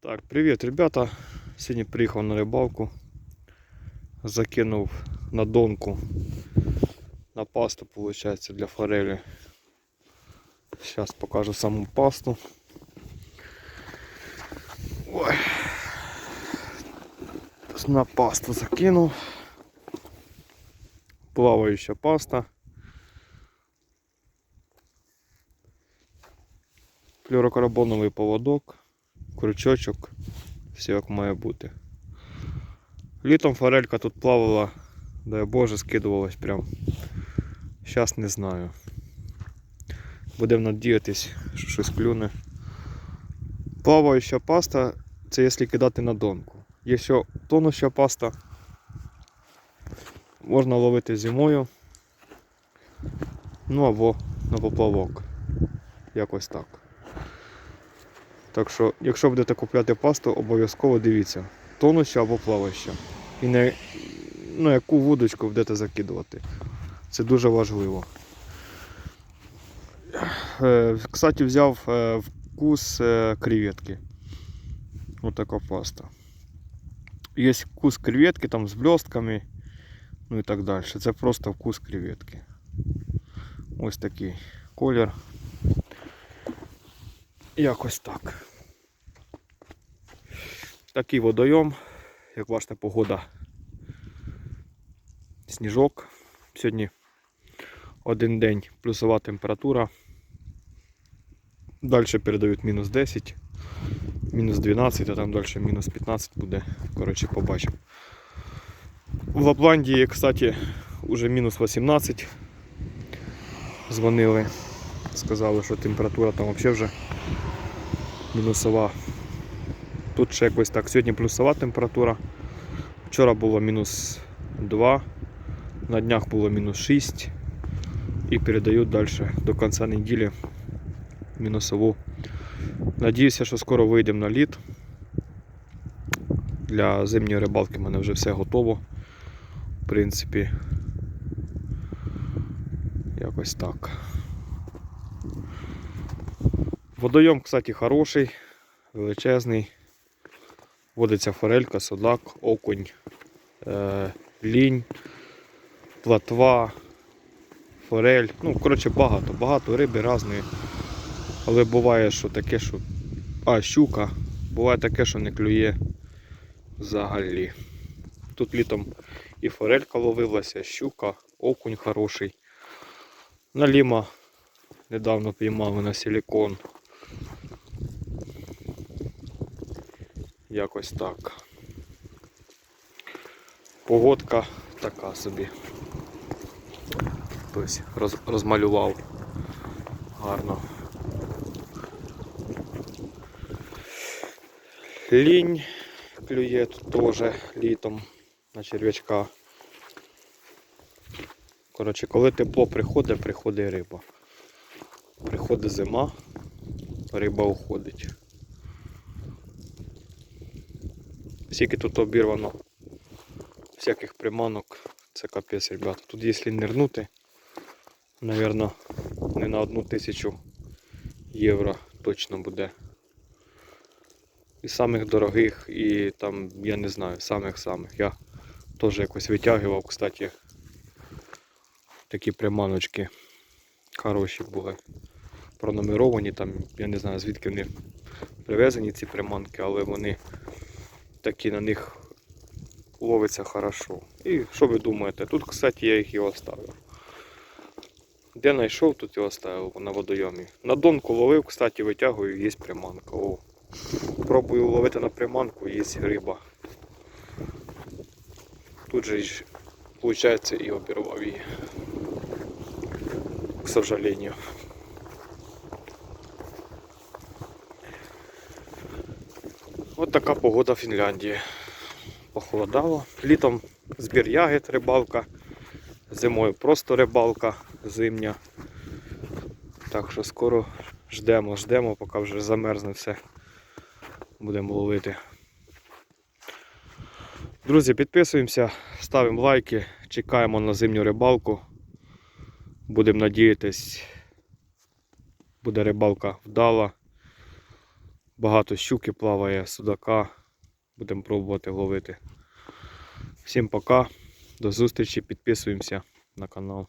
Так, привіт, ребята. Сьогодні приїхав на рибалку. Закинув на донку на пасту, виходить, для форелі. Зараз покажу саму пасту. Ой. На пасту закинув. Плаваюча паста. Флюрокарбоновий поводок, Крючочок, все як має бути. Літом форелька тут плавала, дай Боже, скидувалась прям. Зараз не знаю. Будемо надіятись, що щось клюне. Плаваюча паста це якщо кидати на донку. Якщо тонуща паста, можна ловити зимою. Ну або на поплавок. Якось так. Так що, якщо будете купляти пасту, обов'язково дивіться, тонуща або плаваща. І не ну, яку вудочку будете закидувати. Це дуже важливо. Е, Кстати, взяв е, вкус е, креветки. Ось така паста. Є вкус креветки там з блістками, ну і так далі. Це просто вкус креветки. Ось такий колір. Якось так. Такий водойом, як бачите, погода. Сніжок. Сьогодні один день плюсова температура. Далі передають мінус 10, мінус 12, а там далі мінус 15 буде. Коротше, побачимо. В Лапландії, кстати, уже мінус 18. Дзвонили. Сказали, що температура там взагалі вже мінусова. Тут ще якось так. Сьогодні плюсова температура. Вчора було мінус 2, на днях було мінус 6 і передають далі до кінця неділі мінусову. Надіюся, що скоро вийдемо на лід. Для зимньої рибалки в мене вже все готово. В принципі, якось так. Водойом, кстати, хороший, величезний. Водиться форелька, судак, окунь, е, лінь, платва, форель. Ну, коротше, багато, багато риби різної. Але буває, що таке, що. А, щука. Буває таке, що не клює взагалі. Тут літом і форелька ловилася, щука, окунь хороший. Наліма недавно піймали на силікон. Якось так. Погодка така собі. Хтось роз, розмалював гарно. Лінь клює тут теж літом на черв'ячка. Коротше, коли тепло приходить, приходить риба. Приходить зима, риба уходить. Скільки тут обірвано всяких приманок, це капець, ребята. Тут якщо нирнути, напевно, не на одну тисячу євро точно буде. І самих дорогих, і там, я не знаю, самих-самих. Я теж якось витягував, кстати, такі приманочки хороші були. Пронумеровані там, я не знаю звідки вони привезені ці приманки, але вони такі на них ловиться хорошо. І що ви думаєте? Тут, кстати, я їх і оставив. Де знайшов, тут і оставив на водойомі. На донку ловив, кстати, витягую, є приманка. О. Пробую ловити на приманку, є риба. Тут же виходить, і обірвав її. К сожалению. От така погода в Фінляндії. Похолодало. Літом збір ягід, рибалка, зимою просто рибалка зимня. Так що скоро ждемо, ждемо, поки вже замерзне все. Будемо ловити. Друзі, підписуємося, ставимо лайки, чекаємо на зимню рибалку. Будемо надіятись, буде рибалка вдала. Багато щуки плаває, судака. Будемо пробувати ловити. Всім пока. До зустрічі. Підписуємося на канал.